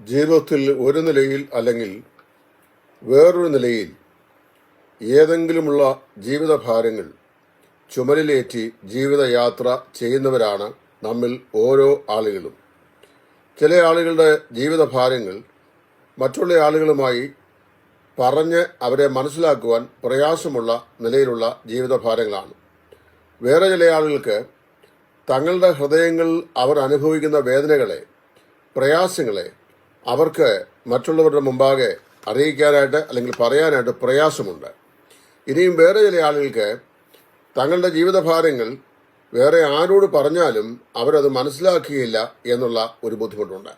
ജീവിതത്തിൽ ഒരു നിലയിൽ അല്ലെങ്കിൽ വേറൊരു നിലയിൽ ഏതെങ്കിലുമുള്ള ജീവിതഭാരങ്ങൾ ചുമലിലേറ്റി ജീവിതയാത്ര ചെയ്യുന്നവരാണ് നമ്മിൽ ഓരോ ആളുകളും. ചില ആളുകളുടെ ജീവിതഭാരങ്ങൾ മറ്റുള്ള ആളുകളുമായി പറഞ്ഞ് അവരെ മനസ്സിലാക്കുവാൻ പ്രയാസമുള്ള നിലയിലുള്ള ജീവിതഭാരങ്ങളാണ്. വേറെ ചില ആളുകൾക്ക് തങ്ങളുടെ ഹൃദയങ്ങളിൽ അവർ അനുഭവിക്കുന്ന വേദനകളെ പ്രയാസങ്ങളെ അവർക്ക് മറ്റുള്ളവരുടെ മുമ്പാകെ അറിയിക്കാനായിട്ട് അല്ലെങ്കിൽ പറയാനായിട്ട് പ്രയാസമുണ്ട്. ഇനിയും വേറെ ചില ആളുകൾക്ക് തങ്ങളുടെ ജീവിതഭാരങ്ങൾ വേറെ ആരോട് പറഞ്ഞാലും അവരത് മനസ്സിലാക്കുകയില്ല എന്നുള്ള ഒരു ബുദ്ധിമുട്ടുണ്ട്.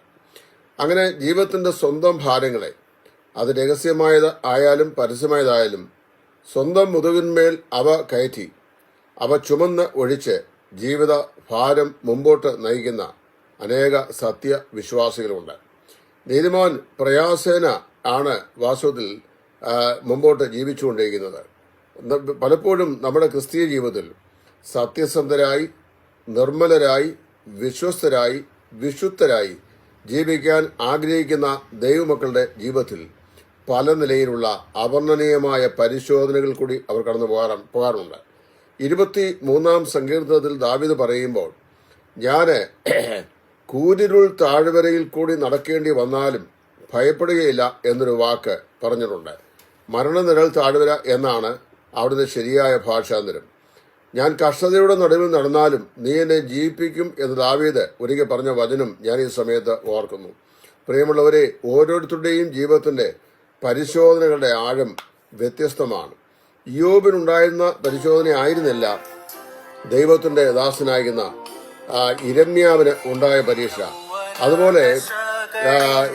അങ്ങനെ ജീവിതത്തിന്റെ സ്വന്തം ഭാരങ്ങളെ അത് രഹസ്യമായത് ആയാലും പരസ്യമായതായാലും സ്വന്തം മുതുകിന്മേൽ അവ കയറ്റി അവ ചുമന്ന് ഒഴിച്ച് ജീവിത ഭാരം മുമ്പോട്ട് നയിക്കുന്ന അനേക സത്യവിശ്വാസികളുണ്ട്. നീതിമാൻ പ്രയാസേന ആണ് വാസ്തവത്തിൽ മുമ്പോട്ട് ജീവിച്ചുകൊണ്ടിരിക്കുന്നത്. പലപ്പോഴും നമ്മുടെ ക്രിസ്തീയ ജീവിതത്തിൽ സത്യസന്ധരായി നിർമ്മലരായി വിശ്വസ്തരായി വിശുദ്ധരായി ജീവിക്കാൻ ആഗ്രഹിക്കുന്ന ദൈവമക്കളുടെ ജീവിതത്തിൽ പല നിലയിലുള്ള അവർണനീയമായ പരിശോധനകൾ കൂടി അവർ കടന്നു പോകാറ പോകാറുണ്ട്. ഇരുപത്തി മൂന്നാം സങ്കീർത്തനത്തിൽ ദാവിദ് പറയുമ്പോൾ ഞാൻ കൂരിരുൾ താഴ്വരയിൽ കൂടി നടക്കേണ്ടി വന്നാലും ഭയപ്പെടുകയില്ല എന്നൊരു വാക്ക് പറഞ്ഞിട്ടുണ്ട്. മരണനിഴൽ താഴ്വര എന്നാണ് അവിടുത്തെ ശരിയായ ഭാഷാന്തരം ഞാൻ കഷ്ടതയുടെ നടുവിൽ നടന്നാലും നീ എന്നെ ജീവിപ്പിക്കും എന്ന് ദാവീദ് ഒരിക്കൽ പറഞ്ഞ വചനം ഞാൻ ഈ സമയത്ത് ഓർക്കുന്നു. പ്രിയമുള്ളവരെ ഓരോരുത്തരുടെയും ജീവിതത്തിന്റെ പരിശോധനകളുടെ ആഴം വ്യത്യസ്തമാണ്. യോബിനുണ്ടായിരുന്ന പരിശോധന ആയിരുന്നില്ല ദൈവത്തിന്റെ ദാസനായിരുന്ന ഇരമ്യാവിന് ഉണ്ടായ പരീക്ഷ. അതുപോലെ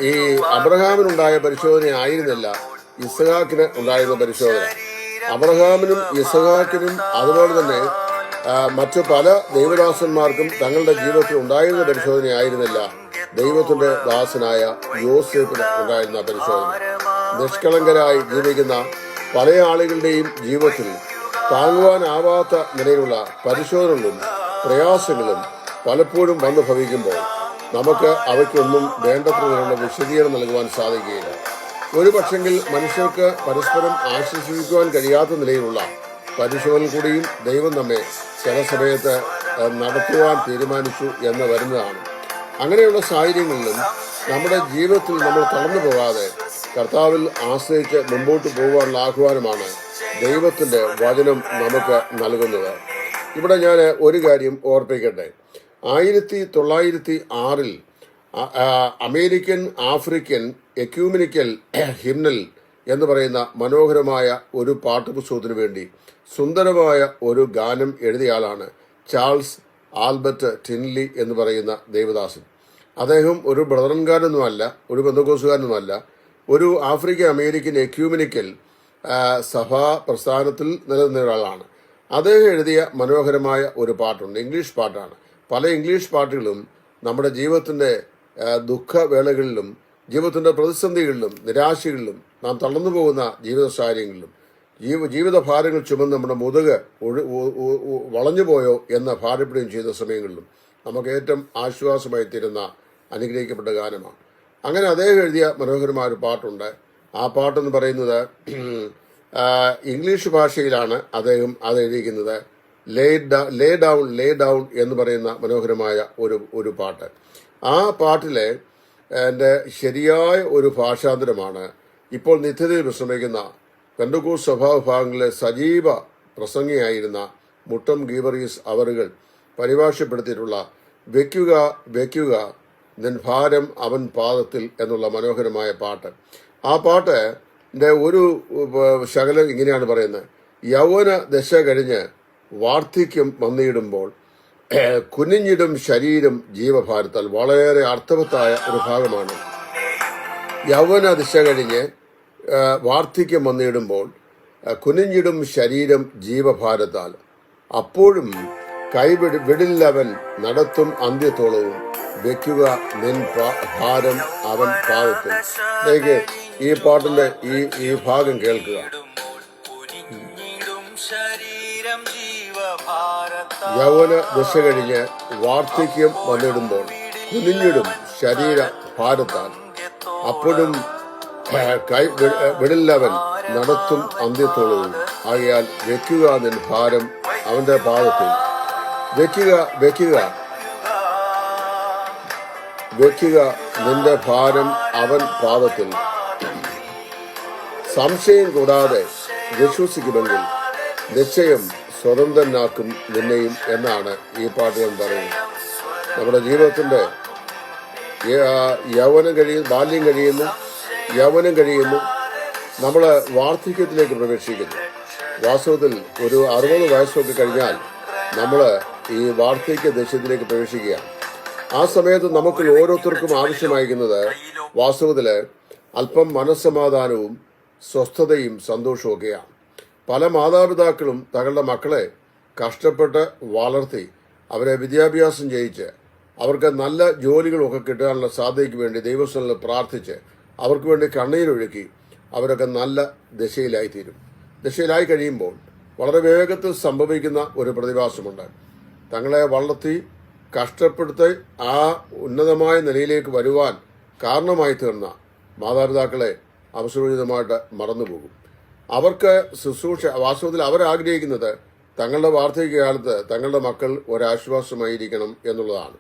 ഈ അബ്രഹാമിനുണ്ടായ പരിശോധന ആയിരുന്നില്ല. ഇസഹാക്കിന് ഉണ്ടായിരുന്ന പരിശോധന. അബ്രഹാമിനും ഇസഹാക്കിനും അതുപോലെ തന്നെ മറ്റു പല ദൈവദാസന്മാർക്കും തങ്ങളുടെ ജീവിതത്തിൽ ഉണ്ടായിരുന്ന പരിശോധന ആയിരുന്നില്ല. ദൈവത്തിന്റെ ദാസനായ യോസേഫിന് ഉണ്ടായിരുന്ന പരിശോധന. നിഷ്കളങ്കരായി ജീവിക്കുന്ന പല ആളുകളുടെയും ജീവിതത്തിൽ താങ്ങുവാനാവാത്ത നിലയിലുള്ള പരിശോധനകളും പ്രയാസങ്ങളും പലപ്പോഴും വന്നു ഭവിക്കുമ്പോൾ നമുക്ക് അവയ്ക്കൊന്നും വേണ്ടത്ര നിലയുള്ള വിശദീകരണം നൽകുവാൻ സാധിക്കുകയില്ല. ഒരു പക്ഷെങ്കിൽ മനുഷ്യർക്ക് പരസ്പരം ആശ്വസിപ്പിക്കുവാൻ കഴിയാത്ത നിലയിലുള്ള പരിശോധന കൂടിയും ദൈവം നമ്മെ ചില സമയത്ത് നടത്തുവാൻ തീരുമാനിച്ചു എന്ന് വരുന്നതാണ്. അങ്ങനെയുള്ള സാഹചര്യങ്ങളിലും നമ്മുടെ ജീവിതത്തിൽ നമ്മൾ തളർന്നു പോകാതെ കർത്താവിൽ ആശ്രയിച്ച് മുമ്പോട്ട് പോകാനുള്ള ആഹ്വാനമാണ് ദൈവത്തിന്റെ വചനം നമുക്ക് നൽകുന്നത്. ഇവിടെ ഞാൻ ഒരു കാര്യം ഓർപ്പിക്കട്ടെ. ആയിരത്തി തൊള്ളായിരത്തി ആറിൽ അമേരിക്കൻ ആഫ്രിക്കൻ എക്യൂമിനിക്കൽ ഹിംനൽ എന്ന് പറയുന്ന മനോഹരമായ ഒരു പാട്ടുപുസ്തകത്തിന് വേണ്ടി സുന്ദരമായ ഒരു ഗാനം എഴുതിയ ആളാണ് ചാൾസ് ആൽബർട്ട് ടിൻലി എന്ന് പറയുന്ന ദേവദാസൻ. അദ്ദേഹം ഒരു ബ്രദറൻകാരനൊന്നുമല്ല ഒരു ബന്ധുക്കോസുകാരനൊന്നുമല്ല. ഒരു ആഫ്രിക്ക അമേരിക്കൻ എക്യൂമിനിക്കൽ സഭാ പ്രസ്ഥാനത്തിൽ നിലനിന്ന ഒരാളാണ്. അദ്ദേഹം എഴുതിയ മനോഹരമായ ഒരു പാട്ടുണ്ട് ഇംഗ്ലീഷ് പാട്ടാണ്. പല ഇംഗ്ലീഷ് പാട്ടുകളും നമ്മുടെ ജീവിതത്തിന്റെ ദുഃഖവേളകളിലും ജീവിതത്തിന്റെ പ്രതിസന്ധികളിലും നിരാശകളിലും നാം തളർന്നു പോകുന്ന ജീവിത സാഹചര്യങ്ങളിലും ജീവ ജീവിതഭാരങ്ങൾ ചുമന്ന് നമ്മുടെ മുതുക് ഒഴു വളഞ്ഞു ഉ- എന്ന് ഭാരപ്പെടുകയും ചെയ്ത സമയങ്ങളിലും നമുക്ക് ഏറ്റവും ആശ്വാസമായി തീരുന്ന അനുഗ്രഹിക്കപ്പെട്ട ഗാനമാണ്. അങ്ങനെ അദ്ദേഹം എഴുതിയ മനോഹരമായ ഒരു പാട്ടുണ്ട്. ആ പാട്ടെന്ന് പറയുന്നത് ഇംഗ്ലീഷ് ഭാഷയിലാണ് അദ്ദേഹം അത് എഴുതിയിരിക്കുന്നത്. ലേ ഡൗൺ ലേ ഡൗൺ എന്ന് പറയുന്ന മനോഹരമായ ഒരു ഒരു പാട്ട്. ആ പാട്ടിലെ എന്റെ ശരിയായ ഒരു ഭാഷാന്തരമാണ് ഇപ്പോൾ നിത്യതയിൽ വിശ്രമിക്കുന്ന കണ്ടുകൂർ സ്വഭാവ ഭാഗങ്ങളിലെ സജീവ പ്രസംഗിയായിരുന്ന മുട്ടം ഗീബറീസ് അവറുകൾ പരിഭാഷപ്പെടുത്തിയിട്ടുള്ള വെക്കുക വെക്കുക നിൻ ഭാരം അവൻ പാദത്തിൽ എന്നുള്ള മനോഹരമായ പാട്ട്. ആ പാട്ട് ഒരു ശകലം ഇങ്ങനെയാണ് പറയുന്നത്. യൗവന ദശ കഴിഞ്ഞ് വാർദ്ധക്യം വന്നിടുമ്പോൾ കുനിഞ്ഞിടും ശരീരം ജീവഭാരത്താൽ വളരെ അർത്ഥവത്തായ ഒരു ഭാഗമാണ്. യൗവന ദിശ കഴിഞ്ഞ് വാർദ്ധക്യം വന്നിടുമ്പോൾ കുനിഞ്ഞിടും ശരീരം ജീവഭാരത്താൽ അപ്പോഴും കൈവിടി വിടില്ലവൻ നടത്തും അന്ത്യത്തോളവും വെക്കുക നിൻ ഭാരം അവൻ പാദത്തിൽ ഈ പാട്ടിന്റെ ഈ ഈ ഭാഗം കേൾക്കുക. ശരീരം യൗവന ദശ കഴിഞ്ഞ് വാർദ്ധക്യം വന്നിടുമ്പോൾ കുനിഞ്ഞിടും ശരീര ഭാരത്താൽ. അപ്പോഴും കൈ വിടില്ലവൻ നടത്തും അന്ത്യത്തോളവും. ആകയാൽ വെക്കുക നിൻ ഭാരം അവന്റെ പാദത്തിൽ വെക്കുക വെക്കുക വെക്കുക നിന്റെ ഭാരം അവൻ പാദത്തിൽ. സംശയം കൂടാതെ വിശ്വസിക്കുമെങ്കിൽ നിശ്ചയം സ്വതന്ത്രനാക്കും നിന്നെയും എന്നാണ് ഈ പാട്ട് ഞാൻ പറയുന്നത്. നമ്മുടെ ജീവിതത്തിന്റെ യൗവനം കഴിയുന്നു ബാല്യം കഴിയുന്നു യൗവനം കഴിയുന്നു. നമ്മൾ വാർദ്ധക്യത്തിലേക്ക് പ്രവേശിക്കുന്നു. വാസ്തവത്തിൽ ഒരു അറുപത് വയസ്സൊക്കെ കഴിഞ്ഞാൽ നമ്മൾ ഈ വാർദ്ധക്യ ദേശത്തിലേക്ക് പ്രവേശിക്കുകയാണ്. ആ സമയത്ത് നമുക്ക് ഓരോരുത്തർക്കും ആവശ്യമായിരിക്കുന്നത് വാസ്തവത്തിൽ അല്പം മനസ്സമാധാനവും സ്വസ്ഥതയും സന്തോഷവും ഒക്കെയാണ് പല മാതാപിതാക്കളും തങ്ങളുടെ മക്കളെ കഷ്ടപ്പെട്ട് വളർത്തി അവരെ വിദ്യാഭ്യാസം ചെയ്യിച്ച് അവർക്ക് നല്ല ജോലികളൊക്കെ കിട്ടാനുള്ള സാധ്യതയ്ക്ക് വേണ്ടി ദൈവസ്ഥലിൽ പ്രാർത്ഥിച്ച് അവർക്ക് വേണ്ടി കണ്ണീരൊഴുക്കി അവരൊക്കെ നല്ല ദശയിലായിത്തീരും. ദശയിലായി കഴിയുമ്പോൾ വളരെ വേഗത്തിൽ സംഭവിക്കുന്ന ഒരു പ്രതിഭാസമുണ്ട്. തങ്ങളെ വളർത്തി കഷ്ടപ്പെടുത്തി ആ ഉന്നതമായ നിലയിലേക്ക് വരുവാൻ കാരണമായി തീർന്ന മാതാപിതാക്കളെ അവസരോചിതമായിട്ട് മറന്നുപോകും. അവർക്ക് ശുശ്രൂഷ വാസ്തവത്തിൽ അവരാഗ്രഹിക്കുന്നത് തങ്ങളുടെ വാർദ്ധക്യകാലത്ത് തങ്ങളുടെ മക്കൾ ഒരാശ്വാസമായിരിക്കണം എന്നുള്ളതാണ്.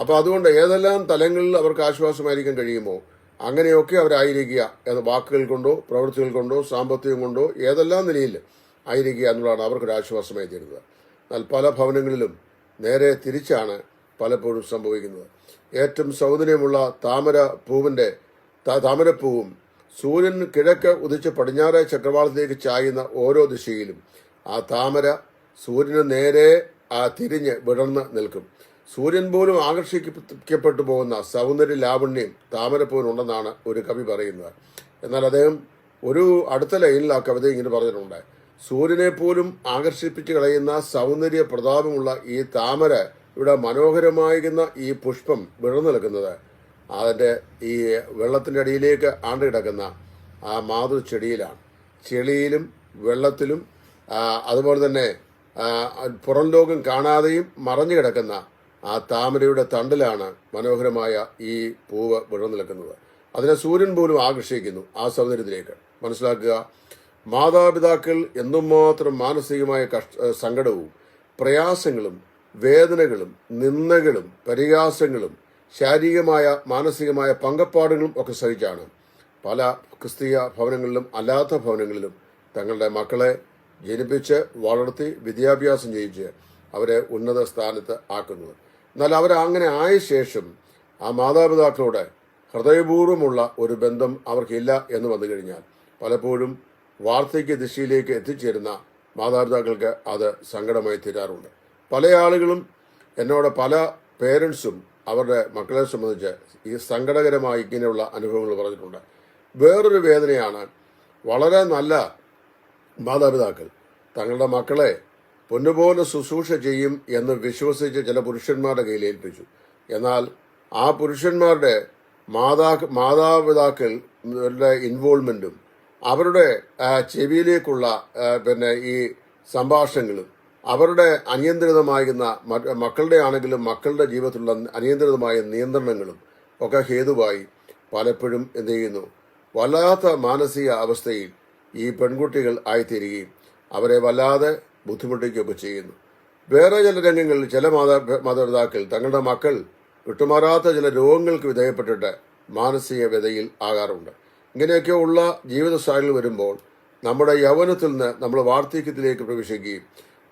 അപ്പോൾ അതുകൊണ്ട് ഏതെല്ലാം തലങ്ങളിൽ അവർക്ക് ആശ്വാസമായിരിക്കാൻ കഴിയുമോ അങ്ങനെയൊക്കെ അവരായിരിക്കുക എന്ന വാക്കുകൾ കൊണ്ടോ പ്രവൃത്തികൾ കൊണ്ടോ സാമ്പത്തികം കൊണ്ടോ ഏതെല്ലാം നിലയിൽ ആയിരിക്കുക എന്നുള്ളതാണ് അവർക്കൊരു ആശ്വാസമായി തീരുന്നത്. എന്നാൽ പല ഭവനങ്ങളിലും നേരെ തിരിച്ചാണ് പലപ്പോഴും സംഭവിക്കുന്നത്. ഏറ്റവും സൗന്ദര്യമുള്ള താമര പൂവിന്റെ താമരപ്പൂവും സൂര്യൻ കിഴക്ക് ഉദിച്ച് പടിഞ്ഞാറെ ചക്രവാളത്തിലേക്ക് ചായുന്ന ഓരോ ദിശയിലും ആ താമര സൂര്യന് നേരെ ആ തിരിഞ്ഞ് വിടർന്ന് നിൽക്കും. സൂര്യൻ പോലും ആകർഷിക്കപ്പെട്ടു പോകുന്ന സൗന്ദര്യ ലാവണ്യം താമരപ്പൂവിനുണ്ടെന്നാണ് ഒരു കവി പറയുന്നത്. എന്നാൽ അദ്ദേഹം ഒരു അടുത്ത ലൈനിൽ ആ കവിത ഇങ്ങനെ പറഞ്ഞിട്ടുണ്ട്. സൂര്യനെ പോലും ആകർഷിപ്പിച്ച് കളയുന്ന സൗന്ദര്യ പ്രതാപമുള്ള ഈ താമര ഇവിടെ മനോഹരമായിരുന്ന ഈ പുഷ്പം വിടർന്നു നിൽക്കുന്നത് അതിന്റെ ഈ വെള്ളത്തിന്റെ അടിയിലേക്ക് ആണ്ട് കിടക്കുന്ന ആ മാതൃ ചെടിയിലാണ്. ചെളിയിലും വെള്ളത്തിലും അതുപോലെ തന്നെ പുറം ലോകം കാണാതെയും മറഞ്ഞു കിടക്കുന്ന ആ താമരയുടെ തണ്ടിലാണ് മനോഹരമായ ഈ പൂവ് വിടർന്നു നിൽക്കുന്നത്. അതിനെ സൂര്യൻ പോലും ആകർഷിക്കുന്നു ആ സൗന്ദര്യത്തിലേക്ക്. മനസ്സിലാക്കുക മാതാപിതാക്കൾ എന്തുമാത്രം മാനസികമായ കഷ്ട സങ്കടവും പ്രയാസങ്ങളും വേദനകളും നിന്ദകളും പരിഹാസങ്ങളും ശാരീരികമായ മാനസികമായ പങ്കപ്പാടുകളും ഒക്കെ സഹിച്ചാണ് പല ക്രിസ്തീയ ഭവനങ്ങളിലും അല്ലാത്ത ഭവനങ്ങളിലും തങ്ങളുടെ മക്കളെ ജനിപ്പിച്ച് വളർത്തി വിദ്യാഭ്യാസം ചെയ്യിച്ച് അവരെ ഉന്നത സ്ഥാനത്ത് ആക്കുന്നത്. എന്നാൽ അവർ അങ്ങനെ ആയ ശേഷം ആ മാതാപിതാക്കളോട് ഹൃദയപൂർവമുള്ള ഒരു ബന്ധം അവർക്കില്ല എന്ന് വന്നു കഴിഞ്ഞാൽ പലപ്പോഴും വാർദ്ധക്യ ദിശയിലേക്ക് എത്തിച്ചേരുന്ന മാതാപിതാക്കൾക്ക് അത് സങ്കടമായി തീരാറുണ്ട്. പല ആളുകളും എന്നോട് പല പേരൻസും അവരുടെ മക്കളെ സംബന്ധിച്ച് ഈ സങ്കടകരമായി ഇങ്ങനെയുള്ള അനുഭവങ്ങൾ പറഞ്ഞിട്ടുണ്ട്. വേറൊരു വേദനയാണ് വളരെ നല്ല മാതാപിതാക്കൾ. തങ്ങളുടെ മക്കളെ പൊന്നുപോലെ ശുശ്രൂഷ ചെയ്യും എന്ന് വിശ്വസിച്ച് ചില പുരുഷന്മാരുടെ കയ്യിൽ ഏൽപ്പിച്ചു. എന്നാൽ ആ പുരുഷന്മാരുടെ മാതാ മാതാപിതാക്കളുടെ ഇൻവോൾവ്മെന്റും അവരുടെ ചെവിയിലേക്കുള്ള പിന്നെ ഈ സംഭാഷണങ്ങളും അവരുടെ അനിയന്ത്രിതമാകുന്ന മക്കളുടെ ആണെങ്കിലും മക്കളുടെ ജീവിതത്തിലുള്ള അനിയന്ത്രിതമായ നിയന്ത്രണങ്ങളും ഒക്കെ ഹേതുവായി പലപ്പോഴും എന്ത് ചെയ്യുന്നു? വല്ലാത്ത മാനസിക അവസ്ഥയിൽ ഈ പെൺകുട്ടികൾ ആയിത്തീരുകയും അവരെ വല്ലാതെ ബുദ്ധിമുട്ടിക്കുകയൊക്കെ ചെയ്യുന്നു. വേറെ ചില രംഗങ്ങളിൽ ചില മാതാ മാതാപിതാക്കൾ തങ്ങളുടെ മക്കൾ വിട്ടുമാറാത്ത ചില രോഗങ്ങൾക്ക് വിധേയപ്പെട്ടിട്ട് മാനസിക വ്യതയിൽ ആകാറുണ്ട്. ഇങ്ങനെയൊക്കെ ഉള്ള ജീവിത വരുമ്പോൾ നമ്മുടെ യൗവനത്തിൽ നിന്ന് നമ്മൾ വാർദ്ധക്യത്തിലേക്ക് പ്രവേശിക്കുകയും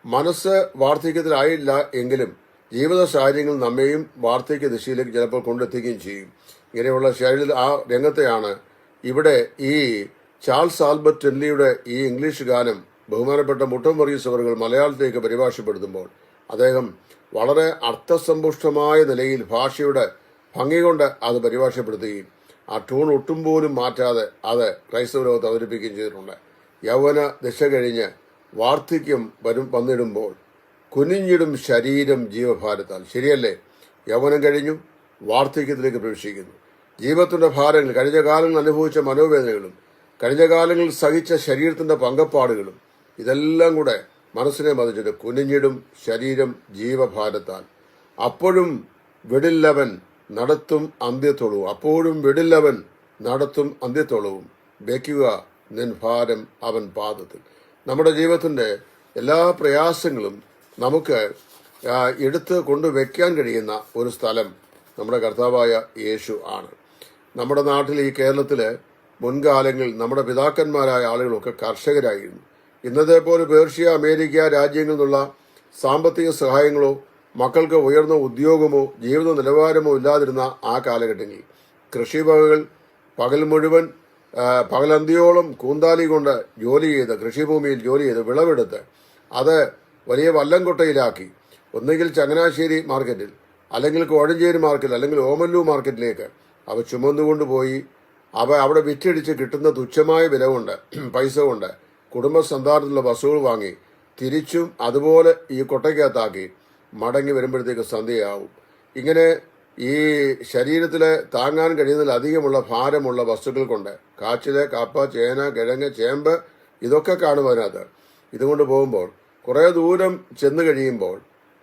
മനസ്സ് വാർദ്ധക്യത്തിലായില്ല എങ്കിലും ജീവിത സാഹചര്യങ്ങൾ നമ്മെയും വാർദ്ധക്യ ദിശയിലേക്ക് ചിലപ്പോൾ കൊണ്ടെത്തിക്കുകയും ചെയ്യും. ഇങ്ങനെയുള്ള ശൈലിയിൽ ആ രംഗത്തെയാണ് ഇവിടെ ഈ ചാൾസ് ആൽബർട്ട് ടെൻലിയുടെ ഈ ഇംഗ്ലീഷ് ഗാനം ബഹുമാനപ്പെട്ട മുട്ടം വർഗീസ് അവർ മലയാളത്തിലേക്ക് പരിഭാഷപ്പെടുത്തുമ്പോൾ അദ്ദേഹം വളരെ അർത്ഥസമ്പുഷ്ടമായ നിലയിൽ ഭാഷയുടെ ഭംഗി കൊണ്ട് അത് പരിഭാഷപ്പെടുത്തുകയും ആ ടൂൺ ഒട്ടും പോലും മാറ്റാതെ അത് ക്രൈസ്തവ ലോകത്ത് അവതരിപ്പിക്കുകയും ചെയ്തിട്ടുണ്ട്. യൗവന ദിശ കഴിഞ്ഞ് വാർദ്ധക്യം വരും വന്നിടുമ്പോൾ കുനിഞ്ഞിടും ശരീരം ജീവഭാരത്താൽ. ശരിയല്ലേ? യൗവനം കഴിഞ്ഞു വാർദ്ധക്യത്തിലേക്ക് പ്രവേശിക്കുന്നു. ജീവിതത്തിന്റെ ഭാരങ്ങൾ കഴിഞ്ഞ കാലങ്ങളിൽ അനുഭവിച്ച മനോവേദനകളും കഴിഞ്ഞ കാലങ്ങളിൽ സഹിച്ച ശരീരത്തിന്റെ പങ്കപ്പാടുകളും ഇതെല്ലാം കൂടെ മനസ്സിനെ മതിച്ചിട്ട് കുനിഞ്ഞിടും ശരീരം ജീവഭാരത്താൽ. അപ്പോഴും വെടില്ലവൻ നടത്തും അന്ത്യത്തൊളവും അപ്പോഴും വെടില്ലവൻ നടത്തും അന്ത്യത്തോളവും വയ്ക്കുക നിൻ ഭാരം അവൻ പാദത്തിൽ. നമ്മുടെ ജീവിതത്തിന്റെ എല്ലാ പ്രയാസങ്ങളും നമുക്ക് എടുത്ത് കൊണ്ടുവയ്ക്കാൻ കഴിയുന്ന ഒരു സ്ഥലം നമ്മുടെ കർത്താവായ യേശു ആണ്. നമ്മുടെ നാട്ടിൽ ഈ കേരളത്തിൽ മുൻകാലങ്ങളിൽ നമ്മുടെ പിതാക്കന്മാരായ ആളുകളൊക്കെ കർഷകരായിരുന്നു. ഇന്നത്തെ പോലെ പേർഷ്യ അമേരിക്ക രാജ്യങ്ങളിൽ നിന്നുള്ള സാമ്പത്തിക സഹായങ്ങളോ മക്കൾക്ക് ഉയർന്ന ഉദ്യോഗമോ ജീവിത നിലവാരമോ ഇല്ലാതിരുന്ന ആ കാലഘട്ടങ്ങളിൽ കൃഷിവകകൾ പകൽ മുഴുവൻ പകലന്തിയോളം കൂന്താലി കൊണ്ട് ജോലി ചെയ്ത് കൃഷിഭൂമിയിൽ ജോലി ചെയ്ത് വിളവെടുത്ത് അത് വലിയ വല്ലംകൊട്ടയിലാക്കി. ഒന്നുകിൽ ചങ്ങനാശ്ശേരി മാർക്കറ്റിൽ അല്ലെങ്കിൽ കോഴഞ്ചേരി മാർക്കറ്റിൽ അല്ലെങ്കിൽ ഓമല്ലൂർ മാർക്കറ്റിലേക്ക് അവ ചുമന്നുകൊണ്ടുപോയി അവ അവിടെ വിറ്റടിച്ച് കിട്ടുന്ന തുച്ഛമായ വില കൊണ്ട് പൈസ കൊണ്ട് കുടുംബസന്താനത്തിലുള്ള വസ്തുക്കൾ വാങ്ങി തിരിച്ചും അതുപോലെ ഈ കൊട്ടയ്ക്കകത്താക്കി മടങ്ങി വരുമ്പോഴത്തേക്ക് സന്ധ്യയാവും. ഇങ്ങനെ ഈ ശരീരത്തിലെ താങ്ങാൻ കഴിയുന്നതിലധികമുള്ള ഭാരമുള്ള വസ്തുക്കൾ കൊണ്ട് കാച്ചിൽ കപ്പ ചേന കിഴങ്ങ് ചേമ്പ് ഇതൊക്കെ കാണും അതിനകത്ത്. ഇതുകൊണ്ട് പോകുമ്പോൾ കുറേ ദൂരം ചെന്നു കഴിയുമ്പോൾ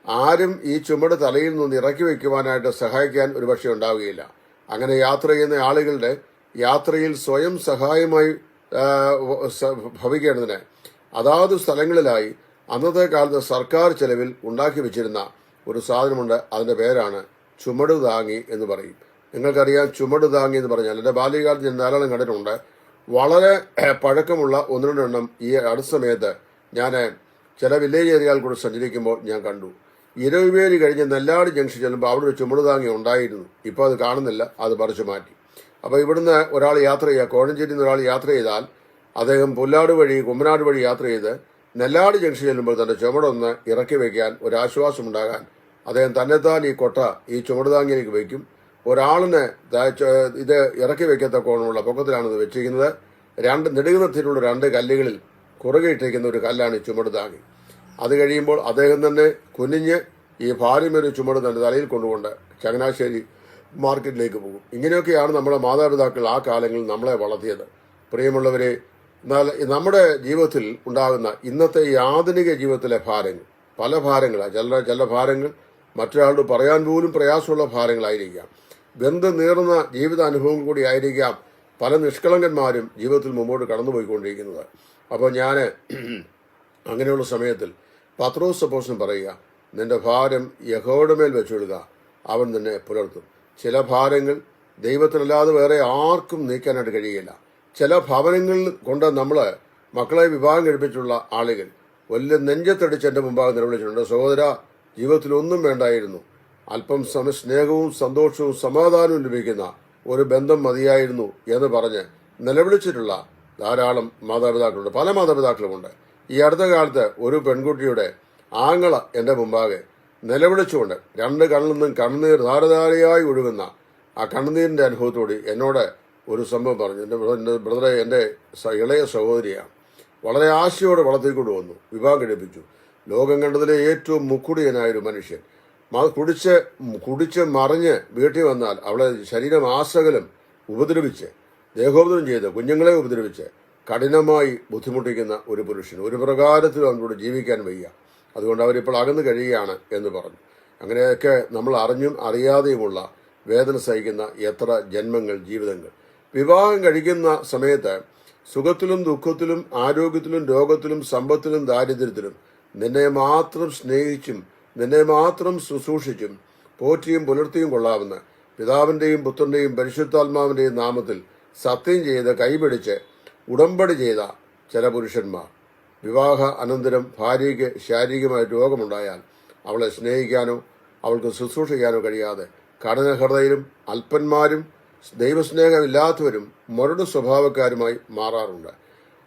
ആരും ഈ ചുമട് തലയിൽ നിന്ന് ഇറക്കി വയ്ക്കുവാനായിട്ട് സഹായിക്കാൻ ഒരുപക്ഷെ ഉണ്ടാവുകയില്ല. അങ്ങനെ യാത്ര ചെയ്യുന്ന ആളുകളുടെ യാത്രയിൽ സ്വയം സഹായമായി ഭവിക്കേണ്ടതിന് അതാത് സ്ഥലങ്ങളിലായി അന്നത്തെ കാലത്ത് സർക്കാർ ചെലവിൽ ഉണ്ടാക്കി വെച്ചിരുന്ന ഒരു സാധനമുണ്ട്. അതിന്റെ പേരാണ് ചുമട് താങ്ങി എന്ന് പറയും. നിങ്ങൾക്കറിയാം ചുമട് താങ്ങി എന്ന് പറഞ്ഞാൽ എന്റെ ബാല്യകാലത്ത് ഞാൻ ധാരാളം കണ്ടിട്ടുണ്ട്. വളരെ പഴക്കമുള്ള ഒന്ന് രണ്ടെണ്ണം ഈ അടുത്ത സമയത്ത് ഞാൻ ചില വില്ലേജ് ഏരിയകൾ കൂടെ സഞ്ചരിക്കുമ്പോൾ ഞാൻ കണ്ടു. ഇരവിവേലി കഴിഞ്ഞ് നെല്ലാട് ജംഗ്ഷൻ ചെല്ലുമ്പോൾ അവിടെ ഒരു ചുമട് താങ്ങി ഉണ്ടായിരുന്നു. ഇപ്പോൾ അത് കാണുന്നില്ല അത് പറിച്ചു മാറ്റി. അപ്പോൾ ഇവിടുന്ന് ഒരാൾ യാത്ര ചെയ്യുക കോഴഞ്ചേരിയിൽ നിന്ന് ഒരാൾ യാത്ര ചെയ്താൽ അദ്ദേഹം പുല്ലാട് വഴി കുമ്മനാട് വഴി യാത്ര ചെയ്ത് നെല്ലാട് ജംഗ്ഷൻ ചെല്ലുമ്പോൾ തന്റെ ചുമടൊന്ന് ഇറക്കി വയ്ക്കാൻ ഒരു ആശ്വാസം ഉണ്ടാകാൻ അദ്ദേഹം തന്നെത്താൻ ഈ കൊട്ട ഈ ചുവടുതാങ്ങിയിലേക്ക് വയ്ക്കും. ഒരാളിനെ ഇത് ഇറക്കി വയ്ക്കത്തക്കോണമുള്ള പൊക്കത്തിലാണ് ഇത് വെച്ചിരിക്കുന്നത്. രണ്ട് നെടുകുന്നത്തിലുള്ള രണ്ട് കല്ലുകളിൽ കുറുകെ ഇട്ടിരിക്കുന്ന ഒരു കല്ലാണ് ഈ ചുമടുതാങ്ങി അത് കഴിയുമ്പോൾ അദ്ദേഹം തന്നെ കുനിഞ്ഞ് ഈ ഭാര്യമൊരു ചുമട് തന്റെ തലയിൽ കൊണ്ടുകൊണ്ട് ചങ്ങനാശ്ശേരി മാർക്കറ്റിലേക്ക് പോകും. ഇങ്ങനെയൊക്കെയാണ് നമ്മുടെ മാതാപിതാക്കൾ ആ കാലങ്ങളിൽ നമ്മളെ വളർത്തിയത്. പ്രിയമുള്ളവരെ എന്നാൽ നമ്മുടെ ജീവിതത്തിൽ ഉണ്ടാകുന്ന ഇന്നത്തെ ഈ ആധുനിക ജീവിതത്തിലെ ഭാരങ്ങൾ പല ഭാരങ്ങളാണ് ചില ചില ഭാരങ്ങൾ മറ്റൊരാളോട് പറയാൻ പോലും പ്രയാസമുള്ള ഭാരങ്ങളായിരിക്കാം. ബന്ധം നേർന്ന ജീവിതാനുഭവം കൂടി ആയിരിക്കാം പല നിഷ്കളങ്കന്മാരും ജീവിതത്തിൽ മുമ്പോട്ട് കടന്നുപോയിക്കൊണ്ടിരിക്കുന്നത്. അപ്പോൾ ഞാൻ അങ്ങനെയുള്ള സമയത്തിൽ പത്രോസ് സപ്പോസിന് പറയുക നിന്റെ ഭാരം യഹോയുടെ മേൽ വെച്ചുകൊടുക്കുക അവൻ നിന്നെ പുലർത്തും. ചില ഭാരങ്ങൾ ദൈവത്തിനല്ലാതെ വേറെ ആർക്കും നീക്കാനായിട്ട് കഴിയില്ല. ചില ഭവനങ്ങളിൽ കൊണ്ട് നമ്മൾ മക്കളെ വിവാഹം കഴിപ്പിച്ചുള്ള ആളുകൾ വലിയ നെഞ്ചത്തടിച്ച് എന്റെ മുമ്പാകെ നിലവിളിച്ചിട്ടുണ്ട്. സഹോദര ജീവിതത്തിൽ ഒന്നും വേണ്ടായിരുന്നു. അല്പം സ്നേഹവും സന്തോഷവും സമാധാനവും ലഭിക്കുന്ന ഒരു ബന്ധം മതിയായിരുന്നു എന്ന് പറഞ്ഞ് നിലവിളിച്ചിട്ടുള്ള ധാരാളം മാതാപിതാക്കളുണ്ട്. പല മാതാപിതാക്കളുമുണ്ട്. ഈ അടുത്ത കാലത്ത് ഒരു പെൺകുട്ടിയുടെ ആങ്ങള എന്റെ മുമ്പാകെ നിലവിളിച്ചുകൊണ്ട് രണ്ട് കണ്ണിൽ നിന്നും കണ്ണുനീർ ധാരധാരയായി ഒഴുകുന്ന ആ കണ്ണുനീരിന്റെ അനുഭവത്തോട് എന്നോട് ഒരു സംഭവം പറഞ്ഞു. എന്റെ ബ്രദറെ എന്റെ ഇളയ സഹോദരിയാണ്. വളരെ ആശയോടെ വളർത്തിക്കൊണ്ട് വന്നു വിവാഹം കഴിപ്പിച്ചു. ലോകം കണ്ടതിലെ ഏറ്റവും മുക്കുടിയനായ ഒരു മനുഷ്യൻ. കുടിച്ച് കുടിച്ച് മറിഞ്ഞ് വീട്ടിൽ വന്നാൽ അവളെ ശരീരം ആസകലം ഉപദ്രവിച്ച് ദേഹോപദ്രവം ചെയ്ത് കുഞ്ഞുങ്ങളെ ഉപദ്രവിച്ച് കഠിനമായി ബുദ്ധിമുട്ടിക്കുന്ന ഒരു പുരുഷൻ. ഒരു പ്രകാരത്തിൽ അവനോട് ജീവിക്കാൻ വയ്യ. അതുകൊണ്ട് അവരിപ്പോൾ അകന്നു കഴിയുകയാണ് എന്ന് പറഞ്ഞു. അങ്ങനെയൊക്കെ നമ്മൾ അറിഞ്ഞും അറിയാതെയുമുള്ള വേദന സഹിക്കുന്ന എത്ര ജന്മങ്ങൾ ജീവിതങ്ങൾ. വിവാഹം കഴിക്കുന്ന സമയത്ത് സുഖത്തിലും ദുഃഖത്തിലും ആരോഗ്യത്തിലും രോഗത്തിലും സമ്പത്തിലും ദാരിദ്ര്യത്തിലും നിന്നെ മാത്രം സ്നേഹിച്ചും നിന്നെ മാത്രം ശുശ്രൂഷിച്ചും പോറ്റിയും പുലർത്തിയും കൊള്ളാവുന്ന പിതാവിന്റെയും പുത്രന്റെയും പരിശുദ്ധാത്മാവിന്റെയും നാമത്തിൽ സത്യം ചെയ്ത് കൈപിടിച്ച് ഉടമ്പടി ചെയ്ത ചില പുരുഷന്മാർ. വിവാഹ അനന്തരം ഭാര്യയ്ക്ക് ശാരീരികമായ രോഗമുണ്ടായാൽ അവളെ സ്നേഹിക്കാനോ അവൾക്ക് ശുശ്രൂഷിക്കാനോ കഴിയാതെ കഠിനഹൃദയരും അല്പന്മാരും ദൈവസ്നേഹമില്ലാത്തവരും മുരട് സ്വഭാവക്കാരുമായി മാറാറുണ്ട്.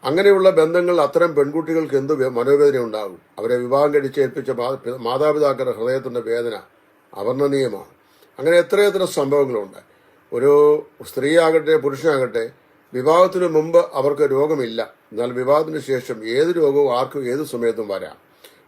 അങ്ങനെയുള്ള ബന്ധങ്ങൾ അത്തരം പെൺകുട്ടികൾക്ക് എന്ത് മനോവേദന ഉണ്ടാകും? അവരെ വിവാഹം കഴിച്ചേൽപ്പിച്ച മാതാപിതാക്കളുടെ ഹൃദയത്തിന്റെ വേദന അവർണനീയമാണ്. അങ്ങനെ എത്രയെത്ര സംഭവങ്ങളുണ്ട്. ഒരു സ്ത്രീയാകട്ടെ പുരുഷനാകട്ടെ വിവാഹത്തിനു മുമ്പ് അവർക്ക് രോഗമില്ല. എന്നാൽ വിവാഹത്തിന് ശേഷം ഏത് രോഗവും ആർക്കും ഏത് സമയത്തും വരാം.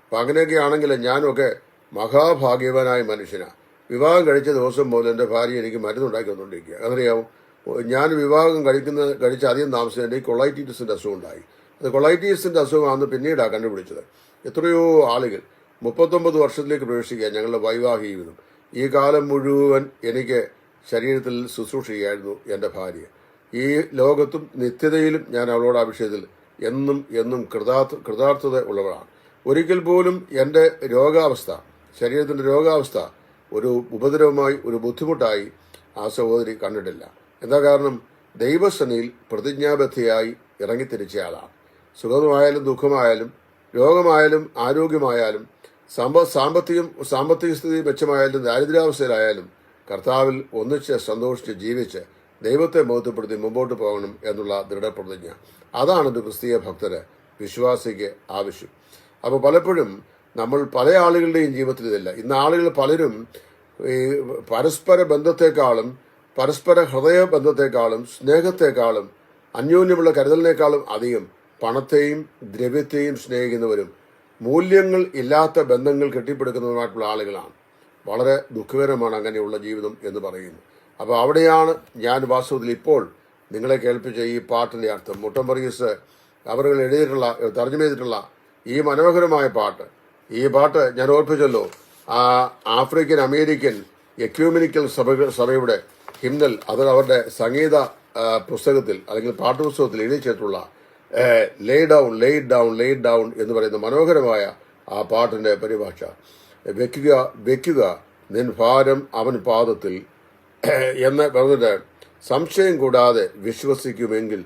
അപ്പം അങ്ങനെയൊക്കെ ആണെങ്കിൽ ഞാനൊക്കെ മഹാഭാഗ്യവാനായ മനുഷ്യനാണ് വിവാഹം കഴിച്ച ദിവസം മുതൽ എന്റെ ഭാര്യ എനിക്ക് മരുന്നുണ്ടാക്കി വന്നുകൊണ്ടിരിക്കുക അതറിയാവും? ഞാൻ വിവാഹം കഴിക്കുന്ന കഴിച്ച അധികം താമസം ഈ കൊളൈറ്റീറ്റിസിന്റെ അസുഖം ഉണ്ടായി അത് കൊളൈറ്റീസിന്റെ അസുഖമാണെന്ന് പിന്നീടാണ് കണ്ടുപിടിച്ചത്. എത്രയോ ആളുകൾ മുപ്പത്തൊമ്പത് വർഷത്തിലേക്ക് പ്രവേശിക്കുക ഞങ്ങളുടെ വൈവാഹിക ജീവിതം. ഈ കാലം മുഴുവൻ എനിക്ക് ശരീരത്തിൽ ശുശ്രൂഷ ചെയ്യായിരുന്നു എന്റെ ഭാര്യ. ഈ ലോകത്തും നിത്യതയിലും ഞാൻ അവളോട് ആ വിഷയത്തിൽ എന്നും എന്നും കൃതാർത്ഥ കൃതാർത്ഥത ഉള്ളവളാണ്. ഒരിക്കൽ പോലും എന്റെ രോഗാവസ്ഥ ശരീരത്തിന്റെ രോഗാവസ്ഥ ഒരു ഉപദ്രവമായി ഒരു ബുദ്ധിമുട്ടായി ആ സഹോദരി കണ്ടിട്ടില്ല. എന്താ കാരണം? ദൈവസനയിൽ പ്രതിജ്ഞാബദ്ധയായി ഇറങ്ങിത്തിരിച്ചയാളാണ്. സുഖമായാലും ദുഃഖമായാലും രോഗമായാലും ആരോഗ്യമായാലും സമ്പ സാമ്പത്തികം സാമ്പത്തിക സ്ഥിതി മെച്ചമായാലും ദാരിദ്ര്യാവസ്ഥയിലായാലും കർത്താവിൽ ഒന്നിച്ച് സന്തോഷിച്ച് ജീവിച്ച് ദൈവത്തെ ബോധ്യപ്പെടുത്തി മുമ്പോട്ട് പോകണം എന്നുള്ള ദൃഢപ്രതിജ്ഞ. അതാണ് ഒരു ക്രിസ്തീയ ഭക്തര് വിശ്വാസിക്ക് ആവശ്യം. അപ്പോൾ പലപ്പോഴും നമ്മൾ പല ആളുകളുടെയും ജീവിതത്തിൽ ഇതില്ല. ഇന്ന് ആളുകൾ പലരും ഈ പരസ്പര ബന്ധത്തെക്കാളും പരസ്പര ഹൃദയ ബന്ധത്തെക്കാളും സ്നേഹത്തെക്കാളും അന്യോന്യമുള്ള കരുതലിനേക്കാളും അധികം പണത്തെയും ദ്രവ്യത്തെയും സ്നേഹിക്കുന്നവരും മൂല്യങ്ങൾ ഇല്ലാത്ത ബന്ധങ്ങൾ കെട്ടിപ്പടുക്കുന്നതുമായിട്ടുള്ള ആളുകളാണ്. വളരെ ദുഃഖകരമാണ് അങ്ങനെയുള്ള ജീവിതം എന്ന് പറയുന്നു. അപ്പോൾ അവിടെയാണ് ഞാൻ വാസ്തവത്തിൽ ഇപ്പോൾ നിങ്ങളെ കേൾപ്പിച്ച ഈ പാട്ടിന്റെ അർത്ഥം. മുട്ടം വർഗീസ് അവർ എഴുതിയിട്ടുള്ള തർജമ ചെയ്തിട്ടുള്ള ഈ മനോഹരമായ പാട്ട്. ഈ പാട്ട് ഞാൻ ഓർപ്പിച്ചല്ലോ. ആ ആഫ്രിക്കൻ അമേരിക്കൻ എക്യൂമിനിക്കൽ സഭ സഭയുടെ ഹിംനൽ അത് അവരുടെ സംഗീത പുസ്തകത്തിൽ അല്ലെങ്കിൽ പാഠപുസ്തകത്തിൽ എഴുതി ചേർത്തുള്ള lay down lay down lay down എന്ന് പറയുന്ന മനോഹരമായ ആ പാട്ടിന്റെ പരിഭാഷ. വെക്കുക വെക്കുക നിൻ ഭാരം അവൻ പാദത്തിൽ എന്ന് പറഞ്ഞിട്ട് സംശയം കൂടാതെ വിശ്വസിക്കുമെങ്കിൽ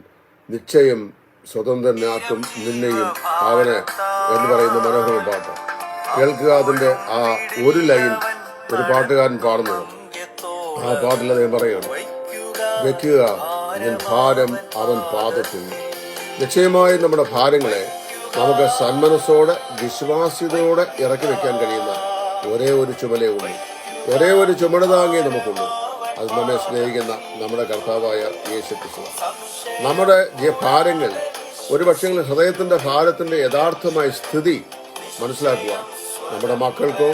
നിശ്ചയം സ്വതന്ത്രനാക്കും നിന്നെയും അവന് എന്ന് പറയുന്ന മനോഹര പാട്ട്. കേൾക്കുക അതിന്റെ ആ ഒരു ലൈൻ ഒരു പാട്ടുകാരൻ പാടുന്നത്. ആ പാട്ടിൽ അദ്ദേഹം പറയുകയാണ് വെക്കുക ഭാരം അവൻ പാദത്തിൽ. നിശ്ചയമായി നമ്മുടെ ഭാരങ്ങളെ നമുക്ക് സന്മനസ്സോടെ വിശ്വാസ്യതയോടെ ഇറക്കി വെക്കാൻ കഴിയുന്ന ഒരേ ഒരു ചുമലേ ഉള്ളൂ. ഒരേ ഒരു ചുമട് താങ്ങേ നമുക്കുള്ളൂ. അത് നമ്മെ സ്നേഹിക്കുന്ന നമ്മുടെ കർത്താവായ യേശു ക്രിസ്തു നമ്മുടെ ഭാരങ്ങൾ ഒരു പക്ഷേ ഹൃദയത്തിന്റെ ഭാരത്തിന്റെ യഥാർത്ഥമായ സ്ഥിതി മനസ്സിലാക്കുക. നമ്മുടെ മക്കൾക്കോ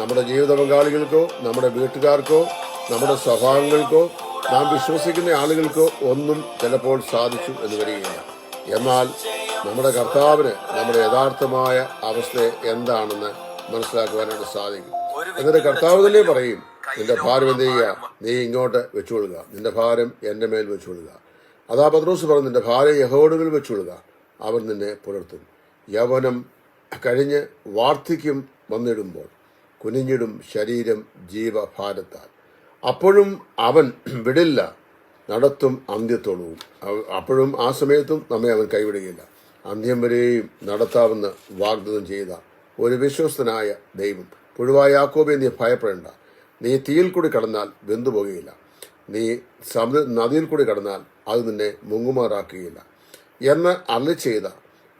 നമ്മുടെ ജീവിത പങ്കാളികൾക്കോ നമ്മുടെ വീട്ടുകാർക്കോ നമ്മുടെ സ്വഭാവങ്ങൾക്കോ നാം വിശ്വസിക്കുന്ന ആളുകൾക്കോ ഒന്നും ചിലപ്പോൾ സാധിച്ചു എന്ന് വരികയില്ല. എന്നാൽ നമ്മുടെ കർത്താവിന് നമ്മുടെ യഥാർത്ഥമായ അവസ്ഥ എന്താണെന്ന് മനസ്സിലാക്കുവാനായിട്ട് സാധിക്കും. എന്നിട്ട് കർത്താവ് തന്നെ പറയും നിന്റെ ഭാരം എന്ത് ചെയ്യുക? നീ ഇങ്ങോട്ട് വെച്ചുകൊള്ളുക. നിന്റെ ഭാരം എന്റെ മേൽ വെച്ചുകൊള്ളുക. അതാ പത്രോസ് പറഞ്ഞു നിന്റെ ഭാരം യഹോടുകൾ മേൽ വെച്ചുകൊള്ളുക. അവൻ നിന്നെ പുലർത്തും. യവനം കഴിഞ്ഞ് വാർദ്ധക്യം വന്നിടുമ്പോൾ കുനിഞ്ഞിടും ശരീരം ജീവഭാരത്താൽ. അപ്പോഴും അവൻ വിടില്ല. നടത്തും അന്ത്യത്തോളവും അപ്പോഴും ആ സമയത്തും നമ്മെ അവൻ കൈവിടുകയില്ല. അന്ത്യം വരെയും നടത്താമെന്ന് വാഗ്ദാനം ചെയ്ത ഒരു വിശ്വസ്തനായ ദൈവം. പുഴുവായ ആക്കോബെ നീ ഭയപ്പെടേണ്ട. നീ തീയിൽ കൂടി കടന്നാൽ വെന്തുപോകുകയില്ല നീ സമു നദിയിൽ കൂടി കടന്നാൽ അത് നിന്നെ മുങ്ങുമാറാക്കുകയില്ല. എന്ന് അള്ളി ചെയ്ത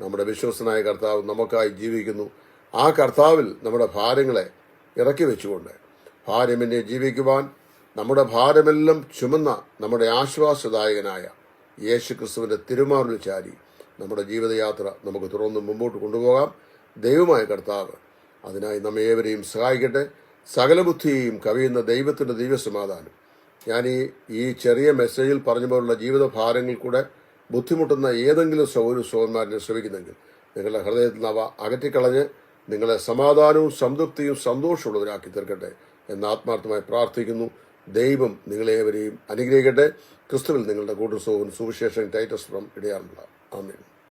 നമ്മുടെ വിശ്വസ്തനായ കർത്താവ് നമുക്കായി ജീവിക്കുന്നു. ആ കർത്താവിൽ നമ്മുടെ ഭാരങ്ങളെ ഇറക്കി വെച്ചുകൊണ്ട് ഭാര്യമെന്നെ ജീവിക്കുവാൻ നമ്മുടെ ഭാരമെല്ലാം ചുമന്ന നമ്മുടെ ആശ്വാസദായകനായ യേശു ക്രിസ്തുവിന്റെ തിരുമാറിൽ ചാരി നമ്മുടെ ജീവിതയാത്ര നമുക്ക് തുറന്ന് മുമ്പോട്ട് കൊണ്ടുപോകാം. ദൈവമായ കർത്താവ് അതിനായി നമ്മെ ഏവരെയും സഹായിക്കട്ടെ. സകല ബുദ്ധിയെയും കവിയുന്ന ദൈവത്തിന്റെ ദൈവസമാധാനം ഞാൻ ഈ ഈ ചെറിയ മെസ്സേജിൽ പറഞ്ഞ പോലുള്ള ജീവിത ഭാരങ്ങൾ കൂടെ ബുദ്ധിമുട്ടുന്ന ഏതെങ്കിലും സൗര സൗന്മാരനെ ശ്രമിക്കുന്നെങ്കിൽ നിങ്ങളുടെ ഹൃദയത്തിൽ നിന്ന് അവ അകറ്റിക്കളഞ്ഞ് നിങ്ങളെ സമാധാനവും സംതൃപ്തിയും സന്തോഷമുള്ളവരാക്കി തീർക്കട്ടെ എന്ന് ആത്മാർത്ഥമായി പ്രാർത്ഥിക്കുന്നു. ദൈവം നിങ്ങളേവരെയും അനുഗ്രഹിക്കട്ടെ. ക്രിസ്തുവിൽ നിങ്ങളുടെ കൂട്ടർ സുഖവും സുവിശേഷം ടൈറ്റസ് ഫ്രം ഇടയാറുള്ള ആമേൻ.